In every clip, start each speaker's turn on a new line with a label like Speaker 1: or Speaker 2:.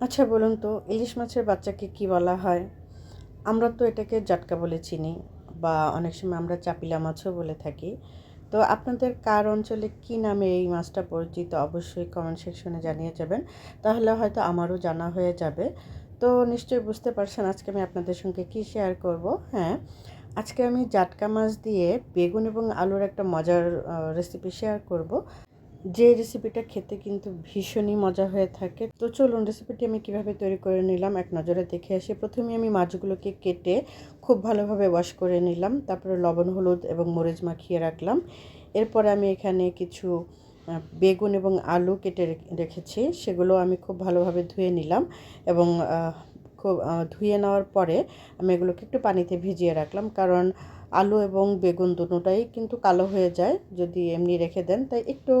Speaker 1: আচ্ছা বলুন তো, ইলিশ মাছের বাচ্চাকে কি বলা হয়? আমরা তো এটাকে জাটকা বলে চিনি বা অনেক সময় আমরা চাপিলা মাছও বলে থাকি। তো আপনাদের কার অঞ্চলে কি নামে এই মাছটা পরিচিত? অবশ্যই কমেন্ট সেকশনে জানিয়ে যাবেন। তাহলে হয়তো আমারও জানা হয়ে যাবে। তো নিশ্চয়ই বুঝতে পারছেন আজকে আমি আপনাদের সঙ্গে কি শেয়ার করব হ্যাঁ? আজকে আমি জাটকা মাছ দিয়ে বেগুন এবং আলুর একটা মজার রেসিপি শেয়ার করব। যে রেসিপিটা খেতে কিন্তু ভীষণই মজা হয়ে থাকে। তো চলুন রেসিপিটি আমি কীভাবে তৈরি করে নিলাম এক নজরে দেখে আসি। প্রথমে আমি মাছগুলোকে কেটে খুব ভালোভাবে ওয়াশ করে নিলাম। তারপরে লবণ, হলুদ এবং মরিচ মাখিয়ে রাখলাম। এরপরে আমি এখানে কিছু বেগুন এবং আলু কেটে রেখেছি। সেগুলো আমি খুব ভালোভাবে ধুয়ে নিলাম এবং খুব ধুয়ে নেওয়ার পরে আমি এগুলোকে একটু পানিতে ভিজিয়ে রাখলাম। কারণ আলু এবং বেগুন দুটোটাই কিন্তু কালো হয়ে যায়, যদি এমনি রেখে দেন। তাই একটু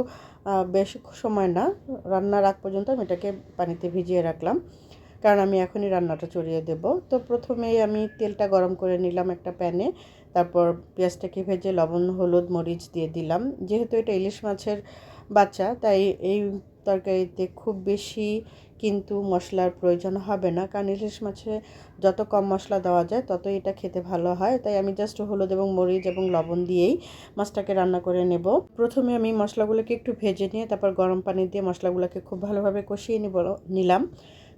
Speaker 1: বেশি সময় না, রান্নার আগ পর্যন্ত আমি এটাকে পানিতে ভিজিয়ে রাখলাম। কারণ আমি এখনই রান্নাটা চড়িয়ে দেব। তো প্রথমেই আমি তেলটা গরম করে নিলাম একটা প্যানে, তারপর পেঁয়াজটাকে ভেজে লবণ, হলুদ, মরিচ দিয়ে দিলাম। যেহেতু এটা ইলিশ মাছের বাচ্চা, তাই এই তরকারিতে খুব বেশি কিন্তু মশলার প্রয়োজন হবে না। কারণ ইলিশ মাছে যত কম মশলা দেওয়া যায় তত এটা খেতে ভালো হয়। তাই আমি জাস্ট হলুদ এবং মরিচ এবং লবণ দিয়েই মাছটাকে রান্না করে নেব। প্রথমে আমি মশলাগুলোকে একটু ভেজে নিয়ে, তারপর গরম পানি দিয়ে মশলাগুলোকে খুব ভালোভাবে কষিয়ে নিব, নিলাম।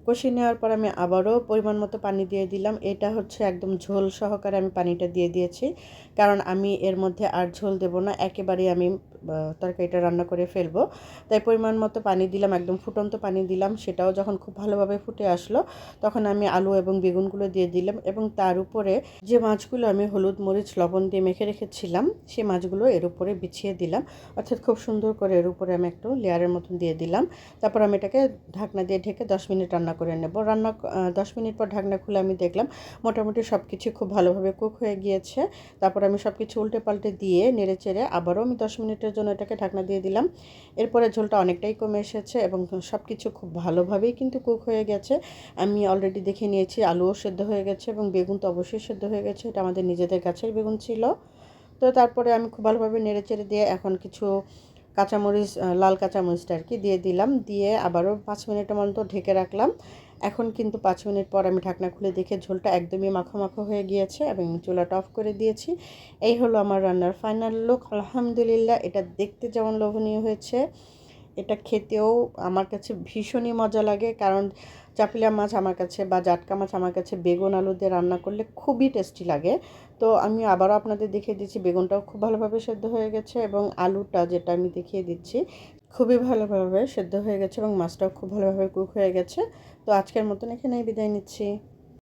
Speaker 1: কষিয়ে নেওয়ার পর আমি আবারও পরিমাণ মতো পানি দিয়ে দিলাম। এটা হচ্ছে একদম ঝোল সহকারে আমি পানিটা দিয়ে দিয়েছি। কারণ আমি এর মধ্যে আর ঝোল দেব না। একেবারেই আমি তরকারিটা রান্না করে ফেলব। তাই পরিমাণ মতো পানি দিলাম, একদম ফুটন্ত পানি দিলাম। সেটাও যখন খুব ভালোভাবে ফুটে আসলো, তখন আমি আলু এবং বেগুনগুলো দিয়ে দিলাম এবং তার উপরে যে মাছগুলো আমি হলুদ, মরিচ, লবণ দিয়ে মেখে রেখেছিলাম সেই মাছগুলো এর উপরে বিছিয়ে দিলাম। অর্থাৎ খুব সুন্দর করে এর উপরে আমি একটু লেয়ারের মতন দিয়ে দিলাম। তারপর আমি এটাকে ঢাকনা দিয়ে ঢেকে দশ মিনিট রান্না করে নেব। রান্না দশ মিনিট পর ঢাকনা খুলে আমি দেখলাম, মোটামুটি সব কিছু খুব ভালোভাবে কুক হয়ে গিয়েছে। তারপর আমি সব কিছু উল্টে পাল্টে দিয়ে নেড়ে চেড়ে আবারও আমি দশ মিনিটের জন্য এটাকে ঢাকনা দিয়ে দিলাম। এরপরে ঝোলটা অনেকটাই কমে এসেছে এবং সব কিছু খুব ভালোভাবেই কিন্তু কুক হয়ে গেছে। আমি অলরেডি দেখে নিয়েছি, আলুও সেদ্ধ হয়ে গেছে এবং বেগুন তো অবশ্যই সেদ্ধ হয়ে গেছে, এটা আমাদের নিজেদের গাছের বেগুন ছিল। তো তারপরে আমি খুব ভালোভাবে নেড়ে চেড়ে দিয়ে এখন কিছু কাঁচামরিচ লাল কাঁচামরিচটা আর কি দিয়ে দিলাম। দিয়ে আবারও পাঁচ মিনিটের মতো ঢেকে রাখলাম। এখন কিন্তু পাঁচ মিনিট পর আমি ঢাকনা খুলে দেখে ঝোলটা একদমই মাখো মাখো হয়ে গিয়েছে এবং চুলাটা অফ করে দিয়েছি। এই হলো আমার রান্নার ফাইনাল লুক। আলহামদুলিল্লাহ, এটা দেখতে যেমন লোভনীয় হয়েছে। এটা খেতেও আমার কাছে ভীষণই মজা লাগে। কারণ চাপিলা মাছ আমার কাছে বা জাটকা মাছ আমার কাছে বেগুন আলু দিয়ে রান্না করলে খুবই টেস্টি লাগে। তো আমি আবারও আপনাদের দেখিয়ে দিচ্ছি, বেগুনটাও খুব ভালোভাবে সেদ্ধ হয়ে গেছে এবং আলুটা যেটা আমি দেখিয়ে দিচ্ছি, খুবই ভালোভাবে সেদ্ধ হয়ে গেছে এবং মাছটাও খুব ভালোভাবে কুক হয়ে গেছে। তো আজকের মতন এখানেই বিদায় নিচ্ছি।